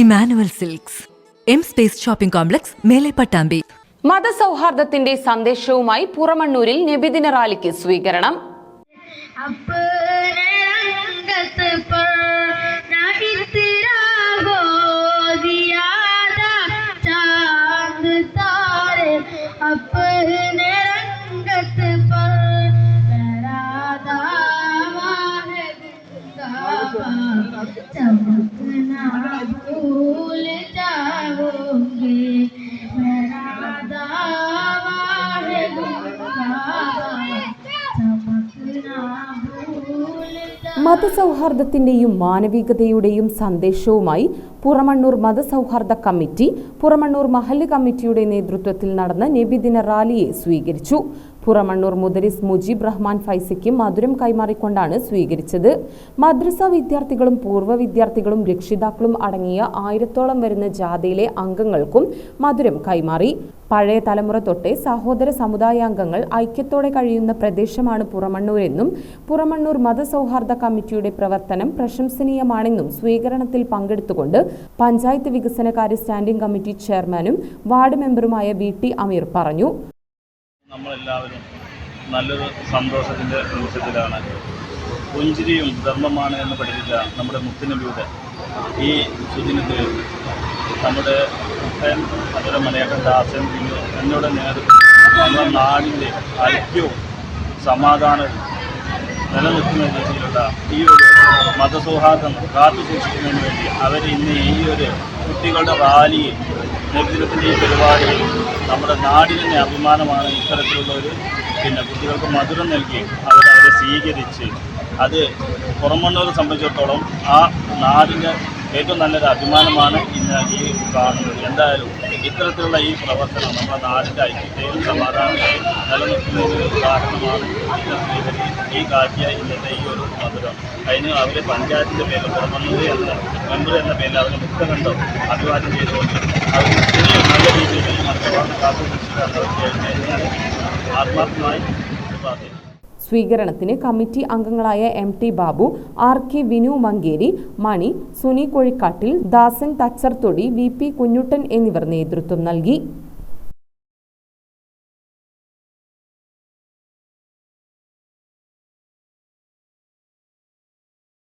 Emmanuel silks. M space shopping complex Mele Pattambi മതസൗഹാർദ്ദത്തിന്റെ സന്ദേശവുമായി പുറമണ്ണൂരിൽ നബിദിന റാലിക്ക് സ്വീകരണം. चमकना भूल जाओगे लहराता है गुंगावा चमकना भूल जाओगे മതസൗഹാർദ്ദത്തിന്റെയും മാനവികതയുടെയും സന്ദേശവുമായി പുറമണ്ണൂർ മതസൗഹാർദ്ദ കമ്മിറ്റി പുറമണ്ണൂർ മഹല്ല് കമ്മിറ്റിയുടെ നേതൃത്വത്തിൽ നടന്ന നബിദിന റാലിയെ സ്വീകരിച്ചു പുറമണ്ണൂർ മുദരിസ് മുജീബ് റഹ്മാൻ ഫൈസിക്ക് മധുരം കൈമാറിക്കൊണ്ടാണ് സ്വീകരിച്ചത്. മദ്രസ വിദ്യാർത്ഥികളും പൂർവ വിദ്യാർത്ഥികളും രക്ഷിതാക്കളും അടങ്ങിയ ആയിരത്തോളം വരുന്ന ജാഥയിലെ അംഗങ്ങൾക്കും മധുരം കൈമാറി. പഴയ തലമുറ തൊട്ടേ സഹോദര സമുദായാംഗങ്ങൾ ഐക്യത്തോടെ കഴിയുന്ന പ്രദേശമാണ് പുറമണ്ണൂരെന്നും പുറമണ്ണൂർ മതസൗഹാർദ്ദ കമ്മിറ്റിയുടെ പ്രവർത്തനം പ്രശംസനീയമാണെന്നും സ്വീകരണത്തിൽ പങ്കെടുത്തുകൊണ്ട് പഞ്ചായത്ത് വികസനകാര്യ സ്റ്റാൻഡിംഗ് കമ്മിറ്റി ചെയർമാനും വാർഡ് മെമ്പറുമായ വി ടി അമീർ പറഞ്ഞു. നമ്മളെല്ലാവരും നല്ലൊരു സന്തോഷത്തിന്റെ നിമിഷത്തിലാണ്. പുഞ്ചിരിയും ധർമ്മമാണ് എന്ന് പഠിപ്പിച്ച നമ്മുടെ മുത്തുനബിയുടെ ഈ സുദിനത്തിൽ നമ്മുടെ മുത്തൻ അതുപോലെ മലയാളം ദാസൻ എന്നോട് നേതൃത്വം നമ്മുടെ നാടിന്റെ ഐക്യവും സമാധാനവും നിലനിൽക്കുന്ന രീതിയിലുള്ള ഈ ഒരു മതസൗഹാർദ്ദം കാത്തു സൂക്ഷിക്കുന്നതിന് വേണ്ടി അവർ ഇന്ന് ഈ ഒരു കുട്ടികളുടെ റാലിയിൽ നേതൃത്വത്തിന്റെ ഈ നമ്മുടെ തന്നെ അഭിമാനമാണ്. ഇത്തരത്തിലുള്ള ഒരു പിന്നെ കുട്ടികൾക്ക് മധുരം നൽകി അവർ അവരെ സ്വീകരിച്ച് അത് പുറമണ്ണൂരെ സംബന്ധിച്ചിടത്തോളം ആ നാടിന്റെ ഏറ്റവും നല്ലൊരു അഭിമാനമാണ് ഇന്ന് ഈ കാണുന്നത്. എന്തായാലും ഇത്തരത്തിലുള്ള ഈ പ്രവർത്തനം നമ്മുടെ നാടിന്റെ ഐക്യത്തെയും സമാധാനത്തെയും നിലനിർത്തുന്നതിന് ഇവർ ഈ കാട്ടിയ ഇന്നത്തെ ഈ ഒരു മധുരം. അതിന് അവർ പഞ്ചായത്തിന്റെ പേരിൽ പുറമണ്ണൂർ എന്ന മെമ്പർ എന്ന പേരിൽ അവരെ മുക്തകണ്ഠം അഭിവാദ്യം ചെയ്തുകൊണ്ട് അവർ ഇത്രയും നല്ല രീതിയിൽ ഈ മത്സരമാണ് കാത്തു ആത്മാർത്ഥമായി പ്രാർത്ഥിക്കുന്നു സ്വീകരണത്തിന് കമ്മിറ്റി അംഗങ്ങളായ M T Babu R K Vinu Mankeri Mani Suni Kozhikkattil Dasan Thachartodi V P Kunjuttan എന്നിവർ നേതൃത്വം നൽകി.